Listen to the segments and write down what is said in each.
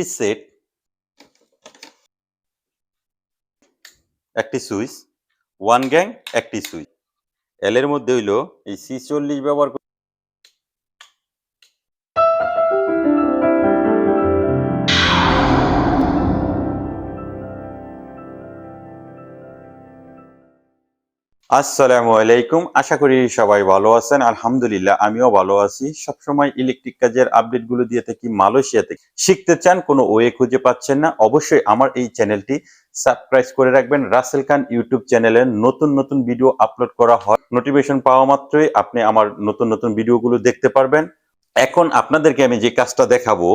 একটি সেট, একটি switch, one gang, একটি সুইচ। এল এর মধ্যে হইল এই সি চল্লিশ ব্যবহার আসসালামু আলাইকুম। আশা করি সবাই ভালো আছেন। আলহামদুলিল্লাহ, আমিও ভালো আছি। সবসময় ইলেকট্রিক কাজের আপডেটগুলো দিয়ে থাকি, মালয়েশিয়া থেকে। শিখতে চান, কোনো ওয়ে খুঁজে পাচ্ছেন না, অবশ্যই আমার এই চ্যানেলটি সাবস্ক্রাইব করে রাখবেন। রাসেল খান ইউটিউব চ্যানেলে নতুন নতুন ভিডিও আপলোড করা হয়। নোটিফিকেশন পাওয়া মাত্রই আপনি আমার নতুন নতুন ভিডিওগুলো দেখতে পারবেন। এখন আপনাদেরকে আমি যে কাজটা দেখাবো,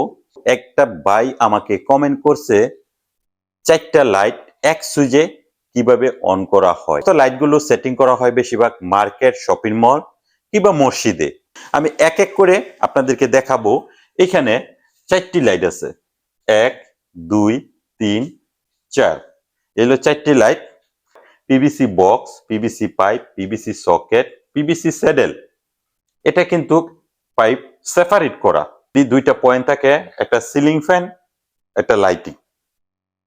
একটা ভাই আমাকে কমেন্ট করছে, চারটা লাইট এক সুইচে কীভাবে অন করা হয়? তো লাইটগুলো সেটিং করা হয় বেশিরভাগ মার্কেট শপিং মল কিংবা মসজিদে। আমি এক এক করে আপনাদেরকে দেখাবো। এখানে চারটি লাইট আছে। এক, দুই, তিন, চার। এগুলো চারটি light PVC box PVC pipe PVC socket PVC saddle এটা কিন্তু পাইপ সেপারেট করা। দুইটা পয়েন্ট থাকে, একটা সিলিং ফ্যান একটা লাইটিং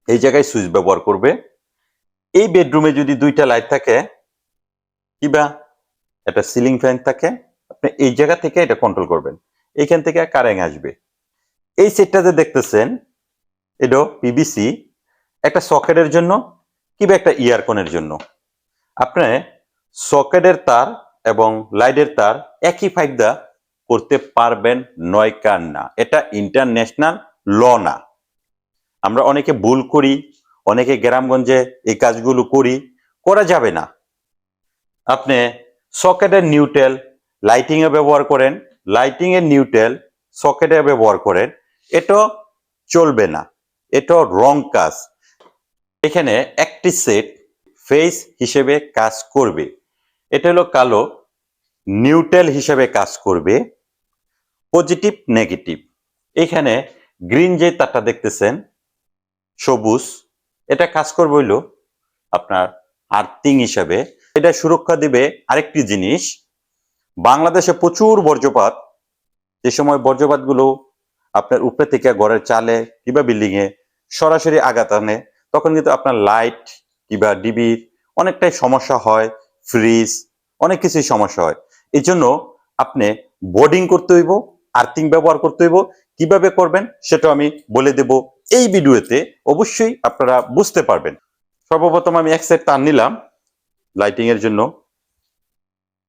এই জায়গায় সুইচ ব্যবহার করবে। এই বেডরুমে যদি দুইটা লাইট থাকে কিবা একটা সিলিং ফ্যান থাকে, আপনি এই জায়গা থেকে এটা কন্ট্রোল করবেন। এইখান থেকে কারেন্ট আসবে। এই সেটটাতে দেখতেছেন এটা পিবিসি একটা সকেটের জন্য কিংবা একটা ইয়ারকনের জন্য। আপনি সকেটের তার এবং লাইটের তার একই ফাইদা করতে পারবেন, নয় কার না। এটা ইন্টারন্যাশনাল ল না। আমরা অনেকে ভুল করি অনেকে গ্রামগঞ্জে এই কাজগুলো করি, করা যাবে না। আপনি সকেটের নিউটেল লাইটিং এ ব্যবহার করেন লাইটিং এর নিউটেল সকেটে ব্যবহার করেন এটা চলবে না এটা রং কাজ। এখানে একটি সেট ফেস হিসেবে কাজ করবে, এটা হলো কালো নিউটেল হিসেবে কাজ করবে, পজিটিভ, নেগেটিভ। এখানে গ্রিন যে তারটা দেখতেছেন, সবুজ। এটা কাজ করবে হইল আপনার আর্থিং হিসাবে। এটা সুরক্ষা দিবে আরেকটি জিনিস, বাংলাদেশে প্রচুর বর্জ্যপাত। যে সময় বর্জ্যপাতগুলো আপনার উপরে থেকে ঘরের চালে কিংবা বিল্ডিং এ সরাসরি আঘাত আনে, তখন কিন্তু আপনার লাইট কিংবা ডিবির অনেকটাই সমস্যা হয় ফ্রিজ অনেক কিছুই সমস্যা হয়। এই জন্য আপনি বোর্ডিং করতে হইব আর্থিং ব্যবহার করতে হইব। কীভাবে করবেন সেটা আমি বলে দেব এই ভিডিওতে। অবশ্যই আপনারা বুঝতে পারবেন। সর্বপ্রথম আমি এক সেট তার নিলাম লাইটিং এর জন্য।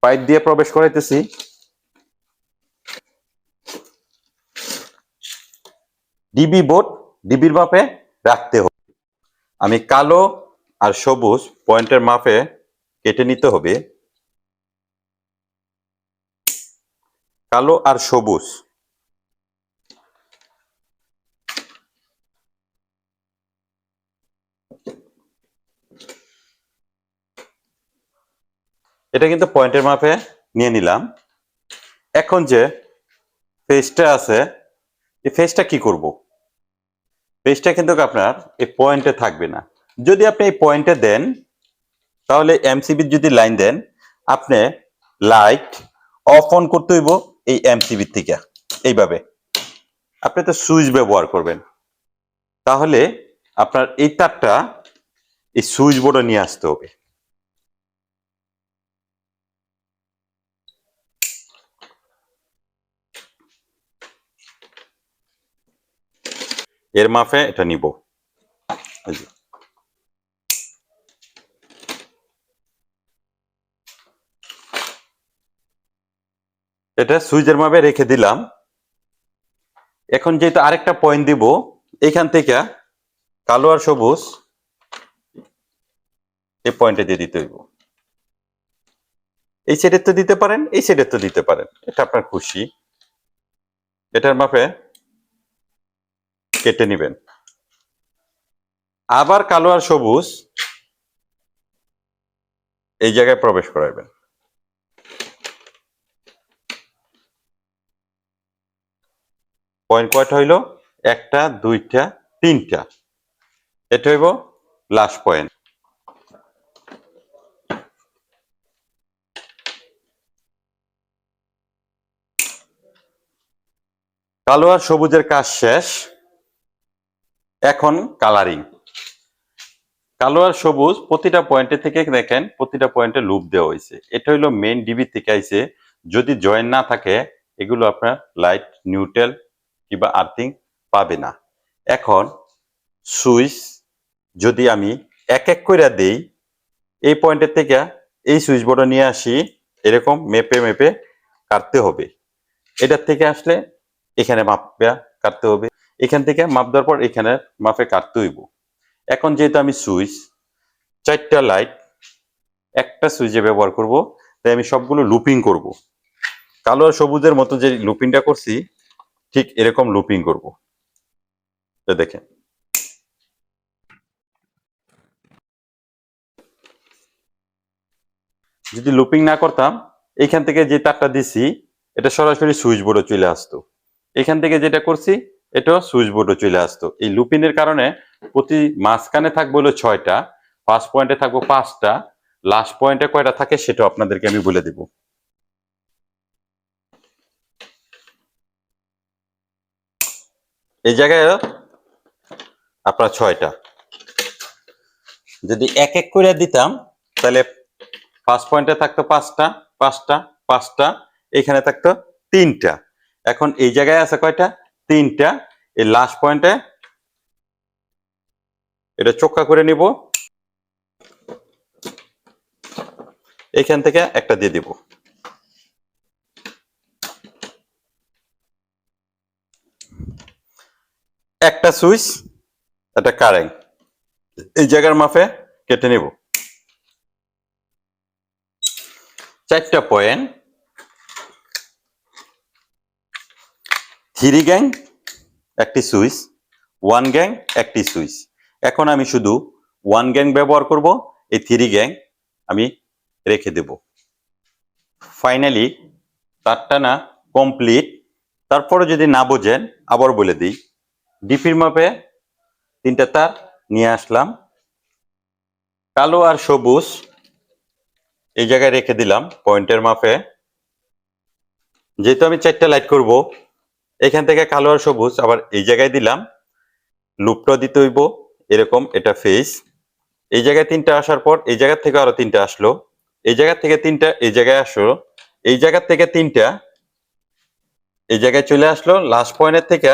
পাইপ দিয়ে প্রবেশ করাইতেছি। ডিবি বোর্ড, ডিবির মাপে রাখতে হবে। আমি কালো আর সবুজ পয়েন্টের মাপে কেটে নিতে হবে। কালো আর সবুজ। এটা কিন্তু পয়েন্টের মাপে নিয়ে নিলাম। এখন যে ফেসটা আছে, এই ফেসটা কি করব? ফেসটা কিন্তু আপনার এই পয়েন্টে থাকবে না। যদি আপনি এই পয়েন্টে দেন, তাহলে এমসিবির যদি লাইন দেন, আপনি লাইট অফ অন করতে হইব। এই এমসিবির থেকে, এইভাবে। আপনি তো সুইচ ব্যবহার করবেন। তাহলে আপনার এই তারটা এই সুইচ বোর্ডে নিয়ে আসতে হবে। এর মাফে এটা নিব। এটা সুইচের মাপে রেখে দিলাম। এখন যেহেতু আরেকটা পয়েন্ট দিব, এখান থেকে কালো আর সবুজ এই পয়েন্টে দিয়ে দিতে হইব। এই সেটের তো দিতে পারেন, এই সেটের তো দিতে পারেন। এটা আপনার খুশি। এটার মাপে কেটে নেবেন। আবার কালো আর সবুজ এই জায়গায় প্রবেশ করাবেন পয়েন্ট কয়টা হইল? একটা, দুইটা, তিনটা। এটা হইব লাস্ট পয়েন্ট কালো আর সবুজের কাজ শেষ। এখন কালারিং কালো আর সবুজ প্রতিটা পয়েন্টে থেকে দেখেন, প্রতিটা পয়েন্টে লুপ দেওয়া হয়েছে। এটা হলো মেইন ডিবি থেকে আইছে। যদি জয়েন না থাকে, এগুলো আপনার লাইট নিউট্রাল কিংবা আর্থিং পাবে না। এখন সুইচ যদি আমি এক এক করে দেই, এই পয়েন্টের থেকে এই সুইচ বোর্ডে নিয়ে আসি, এরকম মেপে মেপে কাটতে হবে। এটার থেকে আসলে এখানে মাপে কাটতে হবে। এখান থেকে মাপ দেওয়ার পর এখানে মাপে কাটতে হইব। এখন যেহেতু আমি সুইচ, চারটা লাইট, একটা সুইচে ব্যবহার করব, তাই আমি সবগুলো লুপিং করব। কালো আর সবুজের মতো যে লুপিংটা করছি ঠিক এরকম লুপিং করব। দেখেন। যদি লুপিং না করতাম এইখান থেকে যে তারটা দিছি, এটা সরাসরি সুইচ বোর্ডে চলে আসতো। এখান থেকে যেটা করছি, এটাও সুইচ বোর্ডে চলে আসতো। এই লুপিনের কারণে প্রতি মাঝখানে থাকবে হলো ছয়টা ফার্স্ট পয়েন্টে থাকব পাঁচটা লাস্ট পয়েন্টে কয়টা থাকে সেটা আপনাদেরকে আমি বলে দিব। এই জায়গায় আপনার ছয়টা। যদি এক এক করে দিতাম, তাহলে পাঁচ পয়েন্টে থাকতো পাঁচটা পাঁচটা পাঁচটা, এখানে থাকতো তিনটা। এখন এই জায়গায় আছে কয়টা? তিনটা। এই লাস্ট পয়েন্টে এটা চোখা করে নিব। এখান থেকে একটা দিয়ে দিব। একটা সুইচ, একটা কারেন্ট। এই জায়গার মাপে কেটে নেব। চারটা পয়েন্ট থ্রি গ্যাং একটি সুইচ ওয়ান গ্যাং একটি সুইচ। এখন আমি শুধু ওয়ান গ্যাং ব্যবহার করব, এই থ্রি গ্যাং আমি রেখে দেব। ফাইনালি তারটা না কমপ্লিট তারপরে যদি না বোঝেন, আবার বলে দিই। ডিপির মাপে তিনটা তার নিয়ে আসলাম। কালো আর সবুজ এই জায়গায় রেখে দিলাম পয়েন্টের মাপে। যেহেতু আমি চারটা লাইট করব, এখান থেকে কালো আর সবুজ আবার এই জায়গায় দিলাম। লুপটা দিতে হইব, এরকম এটা ফেস এই জায়গায় তিনটা আসার পর এই জায়গা থেকে আরও তিনটা আসলো। এই জায়গা থেকে তিনটা এই জায়গায় আসলো। এই জায়গা থেকে তিনটা এই জায়গায় চলে আসলো। লাস্ট পয়েন্টের থেকে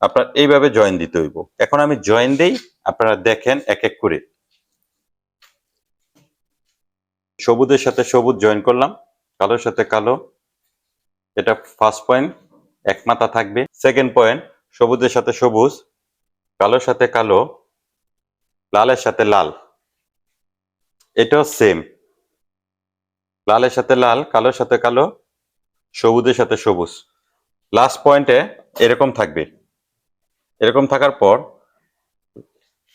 আপনার এইভাবে জয়েন দিতে হইব। এখন আমি জয়েন দেই, আপনারা দেখেন এক এক করে। সবুজের সাথে সবুজ জয়েন করলাম, কালোর সাথে কালো। এটা ফার্স্ট পয়েন্ট এক মাথা থাকবে। সেকেন্ড পয়েন্ট সবুজের সাথে সবুজ, কালোর সাথে কালো, লালের সাথে লাল। এটাও সেম লালের সাথে লাল, কালোর সাথে কালো, সবুজের সাথে সবুজ। লাস্ট পয়েন্টে এরকম থাকবে। এরকম থাকার পর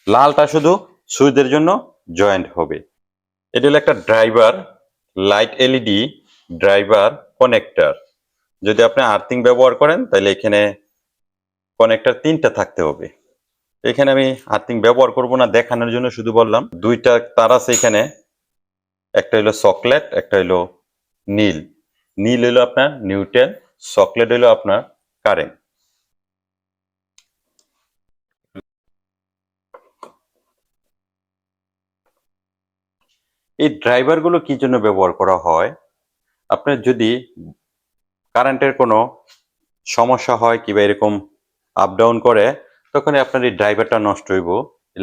লালটা শুধু সুইচের জন্য জয়েন্ট হবে। এটা হলো একটা driver, light LED, driver connector যদি আপনি আর্থিং ব্যবহার করেন, তাহলে এখানে কানেক্টর তিনটা থাকতে হবে। এখানে আমি আর্থিং ব্যবহার করব না, দেখানোর জন্য শুধু বললাম। দুইটা তার আছে এখানে। একটা হলো চকলেট, একটা হলো নীল। নীল হলো আপনার নিউট্রেল চকলেট হলো আপনার কারেন্ট। এই ড্রাইভারগুলো কি জন্য ব্যবহার করা হয়? আপনার যদি কারেন্টের কোনো সমস্যা হয় কিংবা এরকম আপ ডাউন করে, তখন আপনার এই ড্রাইভারটা নষ্ট হইব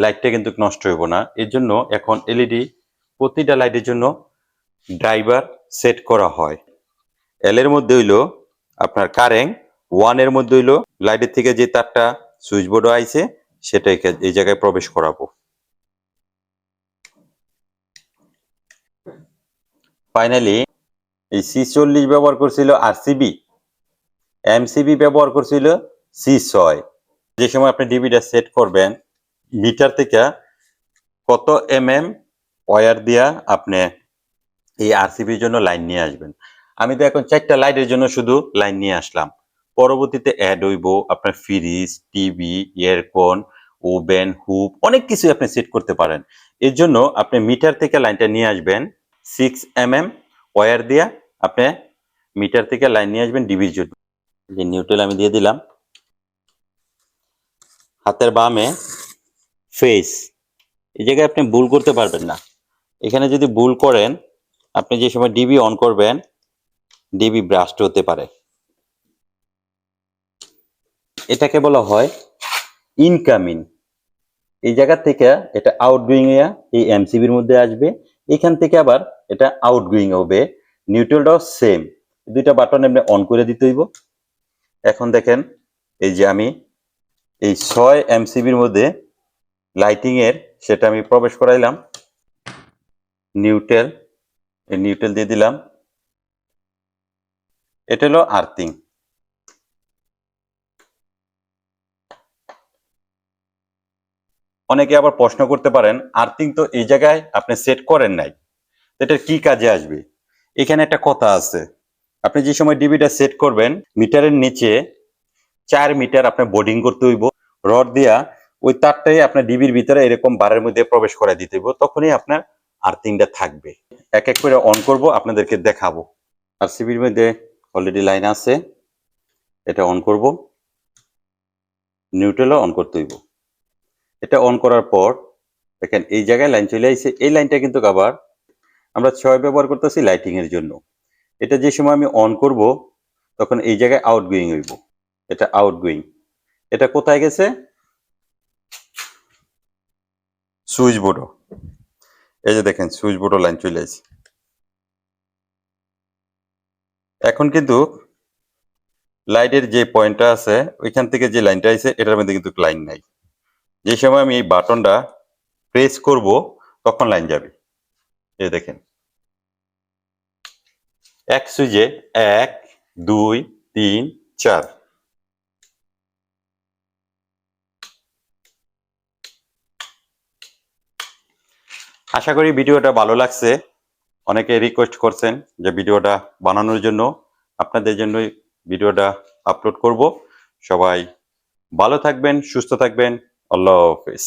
লাইটটা কিন্তু নষ্ট হইব না। এর জন্য এখন এলইডি প্রতিটা লাইটের জন্য ড্রাইভার সেট করা হয়। এল এর মধ্যে হইল আপনার কারেন্ট ওয়ানের মধ্যে হইল লাইটের থেকে যে তারটা সুইচ বোর্ডে আইছে সেটা এই জায়গায় প্রবেশ করাবো। ফাইনালি এই সি চল্লিশ ব্যবহার করছিল আর আরসিবি এমসিবি ব্যবহার করছিল সি ছয় যে সময় আপনি ডিবিটা সেট করবেন মিটার থেকে কত এম এম ওয়ার দিয়া আপনি এই আরসিবির জন্য লাইন নিয়ে আসবেন। আমি তো এখন চারটা লাইটের জন্য শুধু লাইন নিয়ে আসলাম। পরবর্তীতে অ্যাড হইব আপনার ফ্রিজ টিভি এয়ারকন ওভেন হুপ অনেক কিছু আপনি সেট করতে পারেন। এর জন্য আপনি মিটার থেকে লাইনটা নিয়ে আসবেন। সিক্স এম এম ওয়ার দিয়ে আপনি মিটার থেকে লাইন নিয়ে আসবেন ডিবির জন্য যে নিউট্রেল আমি দিয়ে দিলাম। হাতের বামে ফেস এই জায়গায় আপনি ভুল করতে পারবেন না। এখানে যদি ভুল করেন, আপনি যে সময় ডিবি অন করবেন ডিবি ব্রাস্ট হতে পারে। এটাকে বলা হয় ইনকামিং এই জায়গা থেকে এটা আউটগোয়িং এই এমসিবির মধ্যে আসবে। এখান থেকে আবার এটা আউটগোয়িং হবে। নিউট্রালটাও সেম দুইটা বাটন এমনি অন করে দিতে হইব। এখন দেখেন, এই যে আমি এই ছয় এমসিবির মধ্যে লাইটিং এর সেটা আমি প্রবেশ করাইলাম। নিউটেল এই নিউটেল দিয়ে দিলাম। এটা হলো আর্থিং অনেকে আবার প্রশ্ন করতে পারেন, আর্থিং তো এই জায়গায় আপনি সেট করেন নাই। এটা কি কাজে আসবে? এখানে একটা কথা আছে। আপনি যে সময় ডিবিটা সেট করবেন, মিটারের নিচে চার মিটার আপনার বোর্ডিং করতে হইব। রড দিয়া ওই তারটাই আপনার ডিবির ভিতরে এরকম বারের মধ্যে প্রবেশ করে দিতে হইব। তখনই আপনার আর্থিংটা থাকবে। এক এক করে অন করব, আপনাদেরকে দেখাবো। আর সিবির মধ্যে অলরেডি লাইন আছে। এটা অন করব। নিউট্রালও অন করতে হইব। এটা অন করার পর, দেখেন, এই জায়গায় লাইন চলে আসছে এই লাইনটা কিন্তু আবার আমরা ছয় ব্যবহার করতেছি লাইটিং এর জন্য। এটা যে সময় আমি অন করব, তখন এই জায়গায় আউটগোয়িং হইব। এটা আউটগোয়িং এটা কোথায় গেছে? সুইচ বোর্ডও এই যে দেখেন সুইচ বোর্ডও লাইন চলে আসছে এখন কিন্তু লাইটের যে পয়েন্টটা আছে, ওইখান থেকে যে লাইনটা আছে এটার মধ্যে কিন্তু লাইন নাই। যে সময় আমি এই বাটনটা প্রেস করব, তখন লাইন যাবে। এই দেখেন। এক সুইচে এক, দুই, তিন, চার। আশা করি ভিডিওটা ভালো লাগছে। অনেকে রিকোয়েস্ট করছেন যে ভিডিওটা বানানোর জন্য। আপনাদের জন্যই ভিডিওটা আপলোড করব। সবাই ভালো থাকবেন, সুস্থ থাকবেন। আল্লাহ হাফিজ।